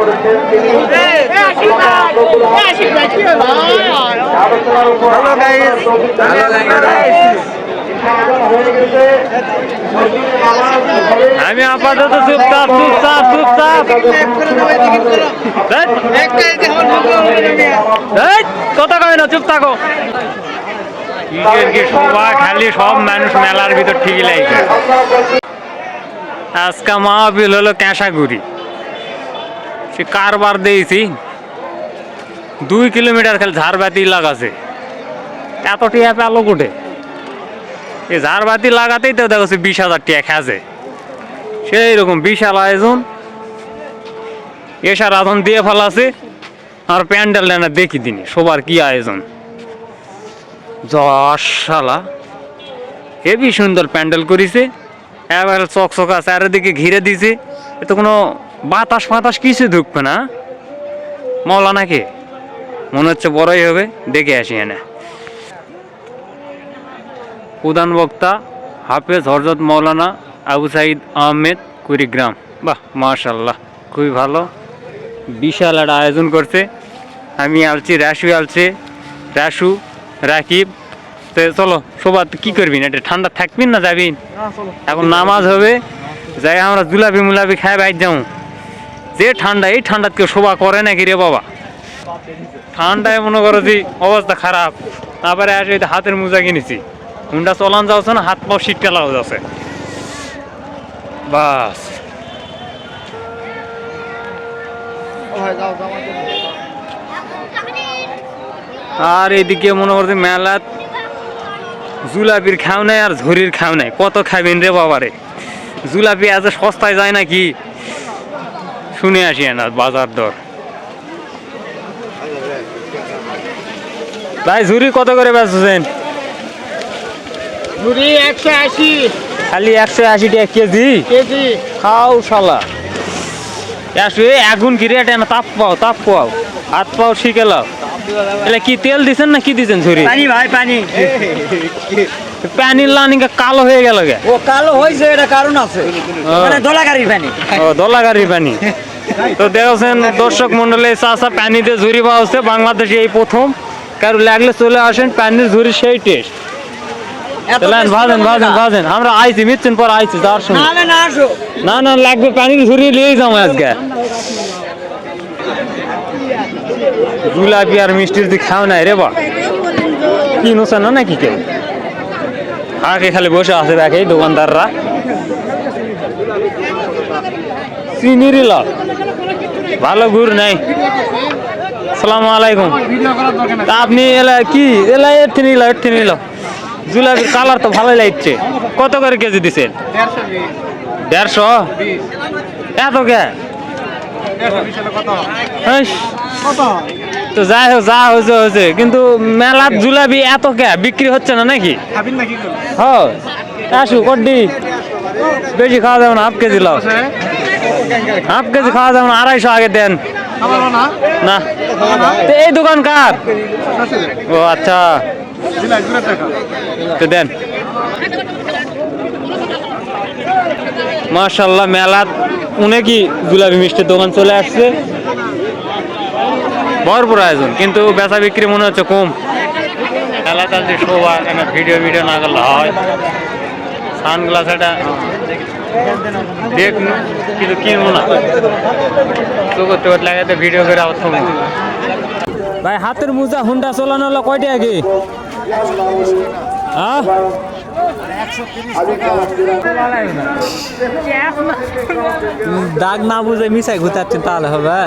করেছেন তিনি হয়ে আমি আপাতত চুপচাপ চুপচাপ চুপচাপ। এই, কথা কয় না চুপ থাকো। কি সবাই খালি সব মানুষ মেলার ভিতর ঠিকই লাগছে। আজকে মাহবিল হলো ক্যাঁসাগুড়ি সে কারবার দিয়েছি। দুই কিলোমিটার খালি ঝাড়বাতি লাগাছে। এত টিয়া পেল কোটে? এই ঝাড়বাতি লাগাতেই তো দেখো বিশ হাজার টিয়া খেছে সেই রকম বিশাল আয়োজন। এসার আধন দিয়ে ফেলাছে। আর প্যান্ডেল না দেখি দিনি, সবার কি আয়োজন। যশ শালা হেবি সুন্দর প্যান্ডেল করেছে। এবার চকচকা চারিদিকে ঘিরে দিছে। এ তো কোনো বাতাস ফাতাস কিছু ঢুকবে না? মৌলানাকে মনে হচ্ছে বড়ই হবে দেখে আসি এনে। প্রধান বক্তা হাফেজ হরজত মৌলানা আবু সাইদ আহমেদ কুড়িগ্রাম। বাহ মাশাল্লাহ খুবই ভালো। বিশাল একটা আয়োজন করছে। আমি আলছি রাশু আলছে রাশু রাকিব। তো চলো সবার কি করবি? না এটা ঠান্ডা থাকবি না যাবি? এখন নামাজ হবে যাই আমরা জুলাপি মুলাপি খাই বাইর যাও। যে ঠান্ডা, এই ঠান্ডা কেউ শোভা করে নাকি রে বাবা? ঠান্ডায় মনে করো যে অবস্থা খারাপ। তারপরে আসে হাতের মোজা কিনেছি। হুন্ডা চলান যাচ্ছে না হাত পাও শীতটা লাগাও যাচ্ছে। বাস। আর এদিকে মনে করছে মেলাত জুলাপির খাও নাই আর ঝুরির খাও নাই। কত খাবেন রে বাবারে? জুলাপি এত সস্তায় যায় নাকি? শুনে আসি না বাজার দর। ভাই ঝুরি কত করে বেচছেন? ঝুড়ি একশো আশি। খালি একশো আশি টাকা কেজি? কেজি। খাও শালা। একশো আগুন কি রেট না তাপ পাও তাপ পাও। হাত পাও শিখে লাও। এলে কি তেল দিছেন না কি দিছেন ঝুরি পানি ভাই পানি। প্যানির লানিকে কালো হয়ে গেল গে। ও কালো হয়েছে এটা কারণ আছে। মানে পানি। ও দলাগাড়ির পানি। তো দেখছেন দর্শক মন্ডলে চাষা পানিতে ঝুরি পাওয়া হচ্ছে। বাংলাদেশে এই প্রথম। কারও লাগলে চলে আসেন প্যানির ঝুরি সেই টেস্ট এত ভাজেন ভাজেন ভাজেন। আমরা আইছি পর আইছি যাওয়ার না সময় না, লাগবে ঝুরি নিয়েই যাব আজকে। আর মিষ্টির দিকে খাও নাই রে বা। কি নোসা না নাকি কেউ? আগে খালি বসে আছে দেখে দোকানদাররা। চিনির লাভ ভালো গুড় নাই। সালাম আলাইকুম। তা আপনি এলা কি? এলা এর থেকে নিল এর থেকে নিল। জুলাপির কালার তো ভালোই লাগছে। কত করে কেজি দিছেন? দেড়শো? এত কে? তো যাই হোক যা হয়েছে হয়েছে। কিন্তু মেলার জুলাপি এত কে? বিক্রি হচ্ছে না নাকি? হ্যাঁ। আসু কড্ডি বেশি খাওয়া যাবে না হাফ কেজি লাও। হাফ কেজি খাওয়া যাবে আড়াইশো আগে দেন। না। তো এই দোকান কার? ও আচ্ছা। তো দেন। মাশাল্লাহ মেলাত অনেকই জুলাপি মিষ্টির দোকান চলে আসছে। ভরপুর আয়োজন, কিন্তু বেচা বিক্রি মনে হচ্ছে কম। মেলা চলছে শোভা ভিডিও ভিডিও না করলে হয়? সানগ্লাস এটা দেখ কিন্তু কিনবো না। তো করতে করতে লাগাতে ভিডিও করে আবার ভাই, হাতের মোজা হুন্ডা চলানো হলো কয়টা আগে? হ্যাঁ দাগ না বুঝে মিশাই ঘুতাচ্ছেন তাহলে হবে